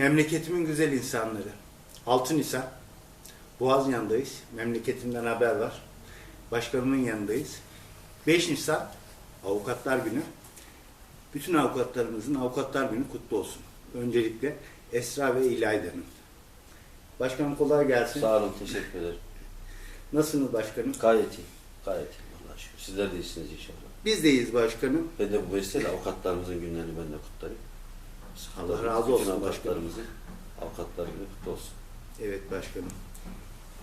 Memleketimin güzel insanları. 6 Nisan. Boğazyan'dayız. Memleketimden haber var. Başkanımın yanındayız. 5 Nisan Avukatlar Günü. Bütün avukatlarımızın Avukatlar Günü kutlu olsun. Öncelikle Esra ve İlayda'nın. Başkanım kolay gelsin. Sağ olun, teşekkür ederim. Nasılsınız başkanım? Gayet iyi, gayet iyi Allah'a şükür. Sizler de iyisiniz inşallah. Biz deyiz başkanım. Ben de bu vesileyle avukatlarımızın günlerini ben de kutlarım. Allah razı olsun Bütün başkanım. avukatlarımızın avukatlar günü kutlu olsun. Evet başkanım.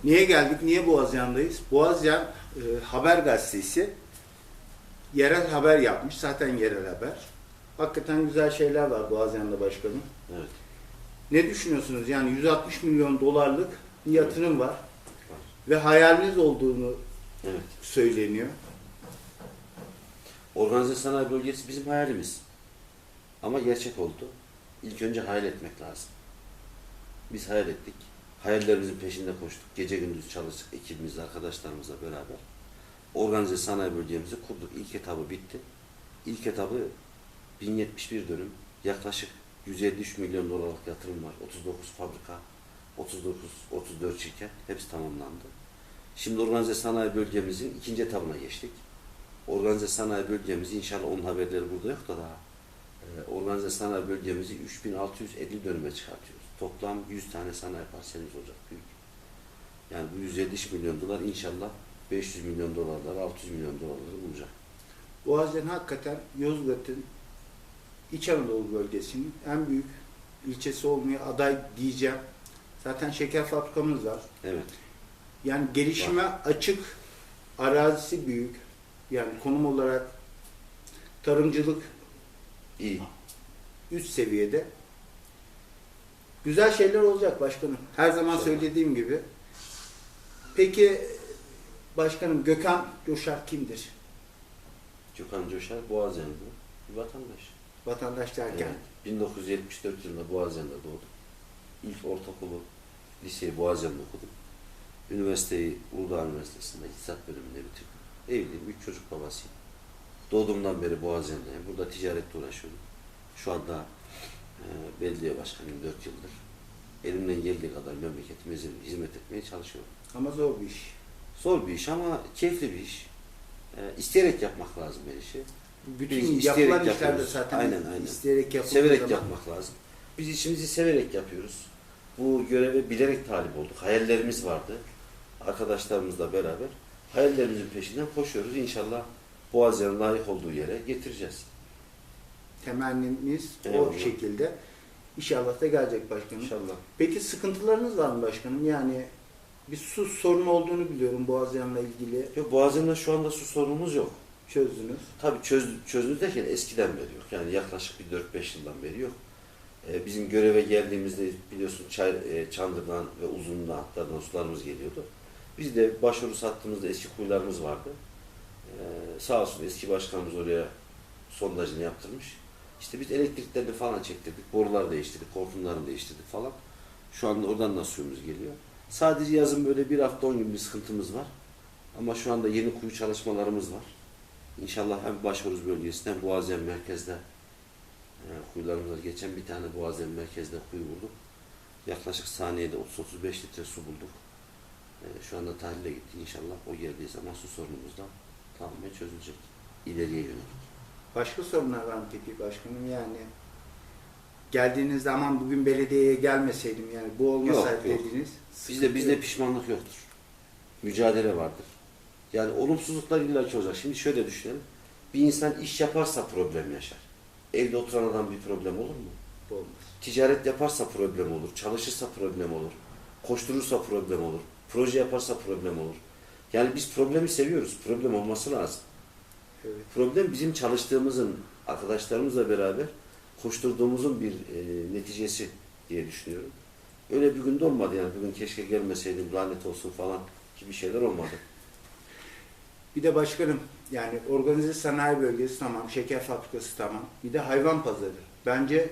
Niye geldik? Niye Boğazyan'dayız? Boğazyan e, Haber Gazetesi yerel haber yapmış. Zaten yerel haber. Hakikaten güzel şeyler var Boğazyan'da başkanım. Evet, Ne düşünüyorsunuz? Yani 160 milyon dolarlık bir yatırım var. var. Ve hayaliniz olduğunu Evet. söyleniyor. Organize sanayi bölgesi bizim hayalimiz. Ama gerçek oldu. İlk önce hayal etmek lazım. Biz hayal ettik. Hayallerimizin peşinde koştuk. Gece gündüz çalıştık ekibimizle, arkadaşlarımızla beraber. Organize sanayi bölgemizi kurduk. İlk etabı bitti. İlk etabı 1071 dönüm. Yaklaşık 153 milyon dolarlık yatırım var. 39 fabrika, 39, 34 şirket. Hepsi tamamlandı. Şimdi organize sanayi bölgemizin ikinci etabına geçtik. Organize sanayi bölgemizi inşallah onun haberleri burada yok da daha. Ee, organize sanayi bölgemizi 3650 dönüme çıkartıyoruz. Toplam 100 tane sanayi parselimiz olacak büyük. Yani bu 170 milyon dolar inşallah 500 milyon dolarlar, 600 milyon dolarları bulacak. Boğazyan hakikaten Yozgat'ın İç Anadolu bölgesinin en büyük ilçesi olmaya aday diyeceğim. Zaten şeker fabrikamız var. Evet. Yani gelişime açık, arazisi büyük. Yani konum olarak tarımcılık iyi. üst seviyede. Güzel şeyler olacak başkanım. Her zaman söylediğim gibi. Peki başkanım Gökhan Coşar kimdir? Gökhan Coşar Boğaziyen'de bir vatandaş. Vatandaş derken. Evet. 1974 yılında Boğaziyen'de doğdum. İlk ortaokulu, liseyi Boğaziyen'de okudum. Üniversiteyi Uludağ Üniversitesi'nde İktisat bölümünde bitirdim. Evliyim, üç çocuk babasıyım. Doğduğumdan beri Boğaziyen'deyim. Burada ticaretle uğraşıyorum. Şu anda e, belediye başkanıyım 4 yıldır. Elimden geldiği kadar memleketime hizmet etmeye çalışıyorum. Ama zor bir iş. Zor bir iş ama keyifli bir iş. E, isteyerek yapmak lazım her işi. Bütün Biz yapılan işlerde zaten Aynen, aynen. isteyerek yapıldığı Severek zaman yapmak lazım. Biz işimizi severek yapıyoruz. Bu göreve bilerek talip olduk. Hayallerimiz vardı. Arkadaşlarımızla beraber hayallerimizin peşinden koşuyoruz. İnşallah Boğaziyen'in layık olduğu yere getireceğiz. temennimiz o Eyvallah. şekilde. İnşallah da gelecek başkanım. İnşallah. Peki sıkıntılarınız var mı başkanım? Yani bir su sorunu olduğunu biliyorum Boğazyan'la ilgili. Yok, Boğaziyen'de şu anda su sorunumuz yok. Çözdünüz. Tabii çöz, çözdünüz derken eskiden beri yok. Yani yaklaşık bir 4-5 yıldan beri yok. Ee, bizim göreve geldiğimizde biliyorsun Çay, e, Çandır'dan ve Uzun'dan hatlardan sularımız geliyordu. Biz de başvuru sattığımızda eski kuyularımız vardı. Ee, sağ olsun eski başkanımız oraya sondajını yaptırmış. İşte biz elektriklerini falan çektirdik, borular değiştirdik, hortumlarını değiştirdik falan. Şu anda oradan da suyumuz geliyor. Sadece yazın böyle bir hafta on gün bir sıkıntımız var. Ama şu anda yeni kuyu çalışmalarımız var. İnşallah hem Başvuruz bölgesinde hem Boğaziyen merkezde e, kuyularımız. Geçen bir tane Boğaziyen merkezde kuyu bulduk. Yaklaşık saniyede 30-35 litre su bulduk. E, şu anda tahlile gitti. İnşallah o geldiği zaman su sorunumuz da tamamen çözülecek. İleriye yönelik. Başka sorunlar var mı peki başkanım? Yani geldiğiniz zaman bugün belediyeye gelmeseydim yani bu olmasaydı Yok, dediniz. Bizde bizde pişmanlık yoktur. Mücadele vardır. Yani olumsuzluklar illaki olacak. Şimdi şöyle düşünelim. Bir insan iş yaparsa problem yaşar. Evde oturan adam bir problem olur mu? olmaz. Ticaret yaparsa problem olur, çalışırsa problem olur, koşturursa problem olur, proje yaparsa problem olur. Yani biz problemi seviyoruz, problem olması lazım. Evet. Problem bizim çalıştığımızın, arkadaşlarımızla beraber koşturduğumuzun bir e, neticesi diye düşünüyorum. Öyle bir günde olmadı yani bugün keşke gelmeseydim lanet olsun falan gibi şeyler olmadı. Bir de başkanım yani organize sanayi bölgesi tamam, şeker fabrikası tamam. Bir de hayvan pazarı. Bence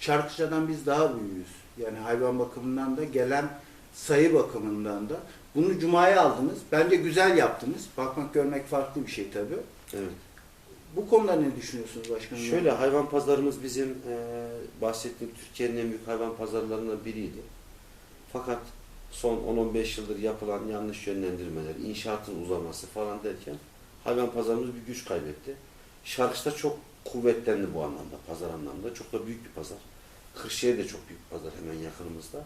Çarkıca'dan biz daha büyüğüz. Yani hayvan bakımından da gelen sayı bakımından da. Bunu Cuma'ya aldınız. Bence güzel yaptınız. Bakmak görmek farklı bir şey tabii. Evet. Bu konuda ne düşünüyorsunuz başkanım? Şöyle hayvan pazarımız bizim e, bahsettiğim Türkiye'nin en büyük hayvan pazarlarından biriydi. Fakat son 10-15 yıldır yapılan yanlış yönlendirmeler, inşaatın uzaması falan derken hayvan pazarımız bir güç kaybetti. Şarkışta çok kuvvetlendi bu anlamda, pazar anlamda. Çok da büyük bir pazar. Kırşehir de çok büyük bir pazar hemen yakınımızda.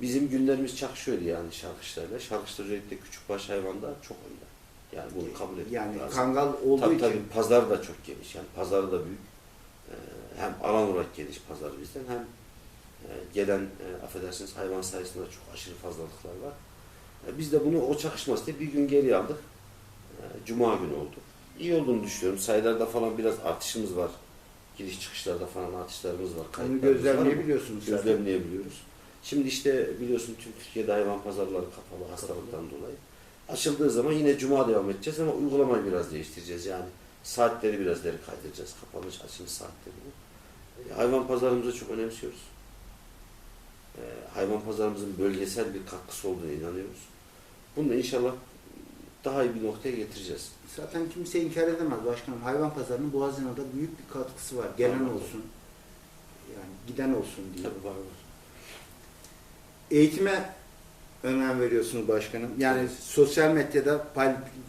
Bizim günlerimiz çakışıyordu yani Şarkışlar'la. Şarkışlar özellikle küçükbaş hayvanda çok önde. Yani bunu kabul etmek Yani lazım. kangal olduğu Tabii için tabii pazar da çok geniş. Yani pazarı da büyük. Ee, hem alan olarak geniş pazar bizden hem e, gelen e, affedersiniz hayvan sayısında çok aşırı fazlalıklar var. E, biz de bunu o çakışması diye bir gün geri aldık. E, Cuma günü oldu. İyi olduğunu düşünüyorum. Sayılarda falan biraz artışımız var. Giriş çıkışlarda falan artışlarımız var. bunu gözlemleyebiliyorsunuz gözlemleyebiliyoruz. Şimdi işte biliyorsun tüm Türkiye'de hayvan pazarları kapalı hastalıktan dolayı. Açıldığı zaman yine cuma devam edeceğiz ama uygulamayı biraz değiştireceğiz. Yani saatleri biraz ileri kaydıracağız. Kapanış açılış saatlerini. E, hayvan pazarımızı çok önemsiyoruz. E, hayvan pazarımızın bölgesel bir katkısı olduğuna inanıyoruz. Bunu da inşallah daha iyi bir noktaya getireceğiz. Zaten kimse inkar edemez başkanım. Hayvan pazarının Boğaziyan'a büyük bir katkısı var. Gelen Anladım. olsun. Yani giden olsun diye. Tabii var var. Eğitime önem veriyorsunuz başkanım. Yani sosyal medyada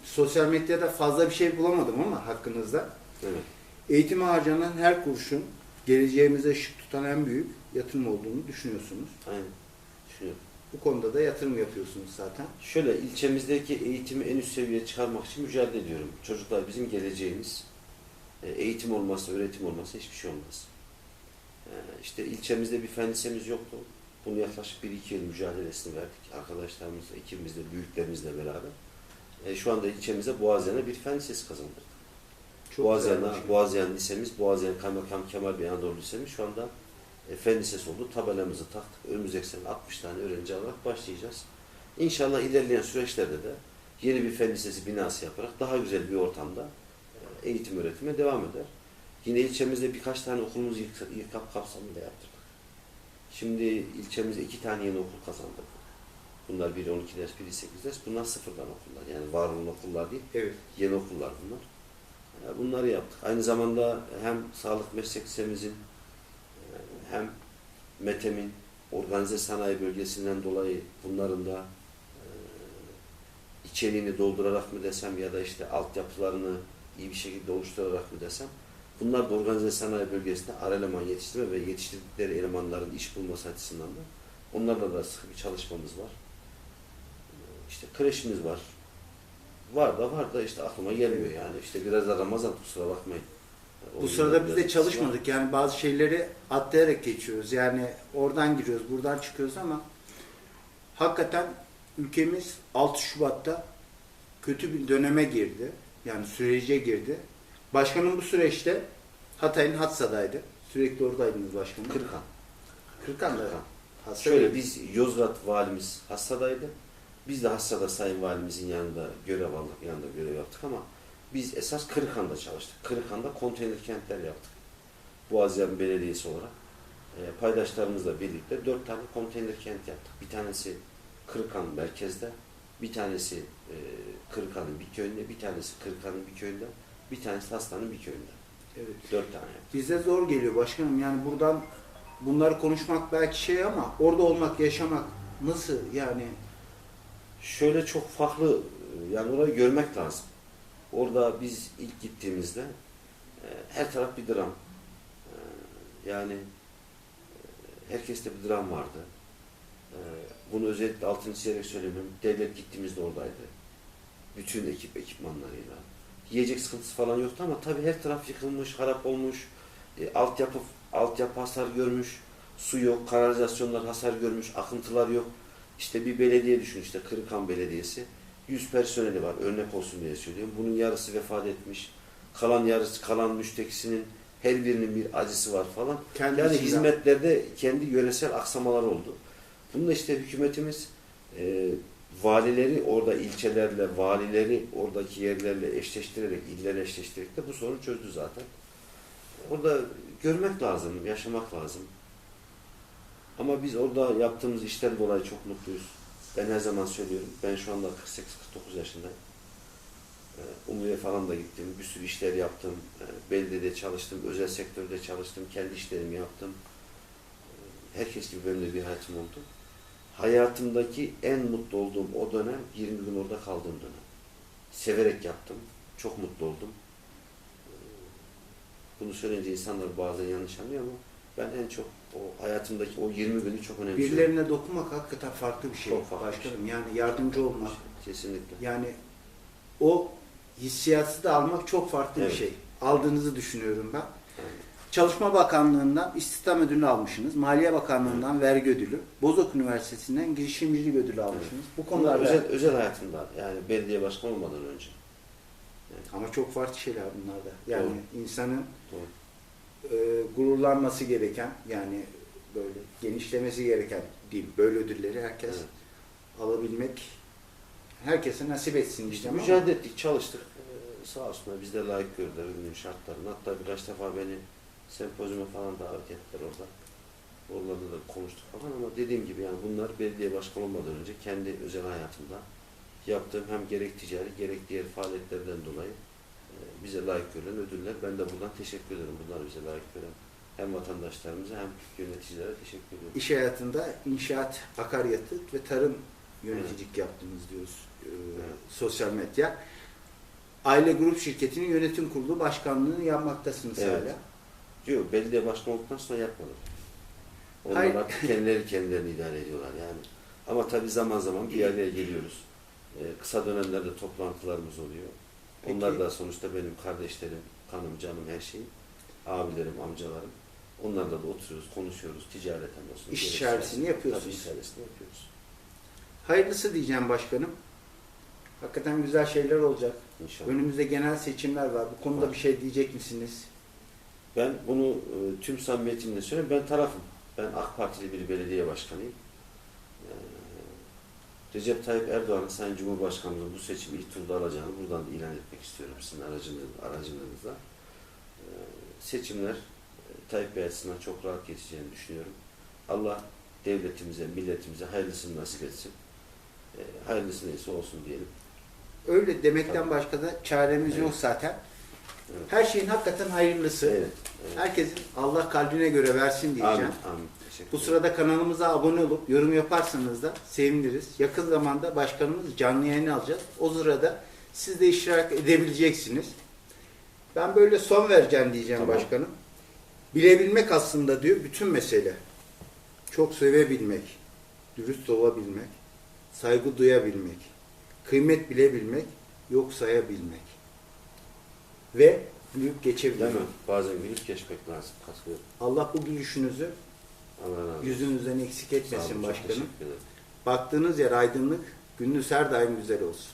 sosyal medyada fazla bir şey bulamadım ama hakkınızda. Evet. Eğitime harcanan her kuruşun geleceğimize ışık tutan en büyük yatırım olduğunu düşünüyorsunuz. Aynen. Düşünüyorum. Bu konuda da yatırım yapıyorsunuz zaten. Şöyle ilçemizdeki eğitimi en üst seviyeye çıkarmak için mücadele ediyorum. Çocuklar bizim geleceğimiz. E, Eğitim olmazsa, öğretim olmazsa hiçbir şey olmaz. E, İşte ilçemizde bir fen lisemiz yoktu. Bunu yaklaşık 1-2 yıl mücadelesini verdik. Arkadaşlarımızla, ekibimizle, büyüklerimizle beraber. E, Şu anda ilçemize Boğaziyan'a bir fen lisesi kazandırdık. Çok bir şey. Boğaziyan Lisemiz, Boğaziyan Kaymakam Kemal Bey Anadolu Lisemiz şu anda e, fen lisesi oldu. Tabelamızı taktık. Önümüzdeki sene 60 tane öğrenci alarak başlayacağız. İnşallah ilerleyen süreçlerde de yeni bir fen lisesi binası yaparak daha güzel bir ortamda e, eğitim öğretime devam eder. Yine ilçemizde birkaç tane okulumuz yık- yıkap kapsamında yaptırdık. Şimdi ilçemizde iki tane yeni okul kazandık. Bunlar biri 12 ders, biri 8 ders. Bunlar sıfırdan okullar. Yani var olan okullar değil. Evet. Yeni okullar bunlar. E, Bunları yaptık. Aynı zamanda hem sağlık meslek lisemizin e, hem METEM'in organize sanayi bölgesinden dolayı bunların da e, içeriğini doldurarak mı desem ya da işte altyapılarını iyi bir şekilde oluşturarak mı desem bunlar da organize sanayi bölgesinde ar eleman yetiştirme ve yetiştirdikleri elemanların iş bulması açısından da onlarla da sıkı bir çalışmamız var. İşte kreşimiz var. Var da var da işte aklıma gelmiyor yani. İşte biraz da Ramazan kusura bakmayın. Bu Onun sırada da biz de etkisi var. çalışmadık. Yani bazı şeyleri atlayarak geçiyoruz. Yani oradan giriyoruz, buradan çıkıyoruz ama hakikaten ülkemiz 6 Şubat'ta kötü bir döneme girdi. Yani sürece girdi. Başkanım bu süreçte Hatay'ın Hatsa'daydı. Sürekli oradaydınız başkanım. Kırkan. Kırkan. Hatsa'da. Şöyle biz Yozgat valimiz Hassa'daydı. Biz de Hassa'da sayın valimizin yanında görev aldık, yanında görev yaptık ama biz esas Kırıkhan'da çalıştık. Kırıkhan'da konteyner kentler yaptık. Boğaziyan Belediyesi olarak e, paydaşlarımızla birlikte dört tane konteyner kent yaptık. Bir tanesi Kırıkhan merkezde, bir tanesi e, Kırıkhan'ın bir köyünde, bir tanesi Kırıkhan'ın bir köyünde, bir tanesi Hastanın bir köyünde. Evet. Dört tane. Bize zor geliyor başkanım. Yani buradan bunları konuşmak belki şey ama orada olmak, yaşamak nasıl yani Şöyle çok farklı yani orayı görmek lazım. Orada biz ilk gittiğimizde e, her taraf bir dram. E, yani e, herkeste bir dram vardı. Bunu özellikle altını çizerek söylemiyorum. Devlet gittiğimizde oradaydı. Bütün ekip ekipmanlarıyla. Yiyecek sıkıntısı falan yoktu ama tabii her taraf yıkılmış, harap olmuş. E, altyapı altyapı hasar görmüş. Su yok, kanalizasyonlar hasar görmüş, akıntılar yok. İşte bir belediye düşün işte Kırıkhan Belediyesi. 100 personeli var örnek olsun diye söylüyorum. Bunun yarısı vefat etmiş. Kalan yarısı kalan müştekisinin her birinin bir acısı var falan. kendi Yani hizmetlerde kendi yöresel aksamalar oldu. Bunu da işte hükümetimiz e, valileri orada ilçelerle, valileri oradaki yerlerle eşleştirerek, illerle eşleştirerek de bu sorunu çözdü zaten. Orada görmek lazım, yaşamak lazım. Ama biz orada yaptığımız işten dolayı çok mutluyuz. Ben her zaman söylüyorum. Ben şu anda 48-49 yaşındayım. Ee, Umu'ya falan da gittim. Bir sürü işler yaptım. Ee, Belediyede çalıştım. Özel sektörde çalıştım. Kendi işlerimi yaptım. herkes gibi benim de bir hayatım oldu. Hayatımdaki en mutlu olduğum o dönem 20 gün orada kaldığım dönem. Severek yaptım. Çok mutlu oldum. Ee, Bunu söyleyince insanlar bazen yanlış anlıyor ama ben en çok o hayatımdaki o 20 günü çok önemsiyorum. Birilerine dokunmak hakikaten farklı bir şey. Çok farklı Başkanım yani yardımcı olmak. Kesinlikle. Yani o hissiyatı da almak çok farklı Evet. bir şey. Aldığınızı düşünüyorum ben. Çalışma Bakanlığı'ndan istihdam ödülü almışsınız. Maliye Bakanlığı'ndan vergi ödülü. Bozok Üniversitesi'nden girişimcilik ödülü almışsınız. Bu Bunlar konularda özel, özel hayatımda yani belediye başkanı olmadan önce. ama çok farklı şeyler bunlar da. Yani insanın Doğru. e, gururlanması gereken yani böyle genişlemesi gereken değil. Böyle ödülleri herkes Evet. alabilmek herkese nasip etsin İşte mücadele ettik, çalıştık. Ee, sağ olsunlar biz de layık gördüler şartlarını. Hatta birkaç defa beni sempozyuma falan davet ettiler orada. Oralarda da konuştuk falan ama dediğim gibi yani bunlar belediye başkanı olmadan önce kendi özel hayatımda yaptığım hem gerek ticari gerek diğer faaliyetlerden dolayı e, bize layık görülen ödüller. Ben de buradan teşekkür ederim. Bunlar bize layık gören hem vatandaşlarımıza hem yöneticilere teşekkür ediyorum. iş hayatında inşaat, akaryakıt ve tarım yöneticilik yaptınız diyoruz e, Evet. sosyal medya. Aile Grup Şirketi'nin yönetim kurulu başkanlığını yapmaktasınız Evet. hala. Yok belediye başkanı olduktan sonra yapmadım. Onlar Hayır. artık kendileri kendilerini idare ediyorlar yani. Ama tabii zaman zaman bir araya geliyoruz. Ee, kısa dönemlerde toplantılarımız oluyor. Peki. Onlar da sonuçta benim kardeşlerim, kanım, canım, her şeyim. Abilerim, amcalarım. Onlarla da oturuyoruz, konuşuyoruz. Ticareten olsun. İş siyasi- yapıyorsunuz. Tabii içerisinde yapıyoruz. Hayırlısı diyeceğim başkanım. Hakikaten güzel şeyler olacak. İnşallah. Önümüzde genel seçimler var. Bu konuda Var. bir şey diyecek misiniz? Ben bunu e, tüm samimiyetimle söylüyorum. Ben tarafım. Ben AK Partili bir belediye başkanıyım. Ee, Recep Tayyip Erdoğan'ın Sayın Cumhurbaşkanımızın bu seçimi ilk turda alacağını buradan da ilan etmek istiyorum sizin aracınız, aracınızla. Ee, seçimler e, Tayyip Bey açısından çok rahat geçeceğini düşünüyorum. Allah devletimize, milletimize hayırlısını nasip etsin. Ee, hayırlısı neyse olsun diyelim. Öyle demekten Tabii. başka da çaremiz Evet. yok zaten. Evet. Her şeyin hakikaten hayırlısı. Evet. evet. Herkesin Allah kalbine göre versin diyeceğim. Amin. Amin. Bu sırada kanalımıza abone olup yorum yaparsanız da seviniriz. Yakın zamanda başkanımız canlı yayın alacağız. O sırada siz de iştirak edebileceksiniz. Ben böyle son vereceğim diyeceğim Tamam. başkanım. Bilebilmek aslında diyor bütün mesele. Çok sevebilmek, dürüst olabilmek, saygı duyabilmek, kıymet bilebilmek, yok sayabilmek ve büyük geçebilmek. Değil mi? Bazen gülüp geçmek lazım. Katılıyorum. Allah bu gülüşünüzü Allah razı olsun. yüzünüzden eksik etmesin başkanım. Baktığınız yer aydınlık, gününüz her daim güzel olsun.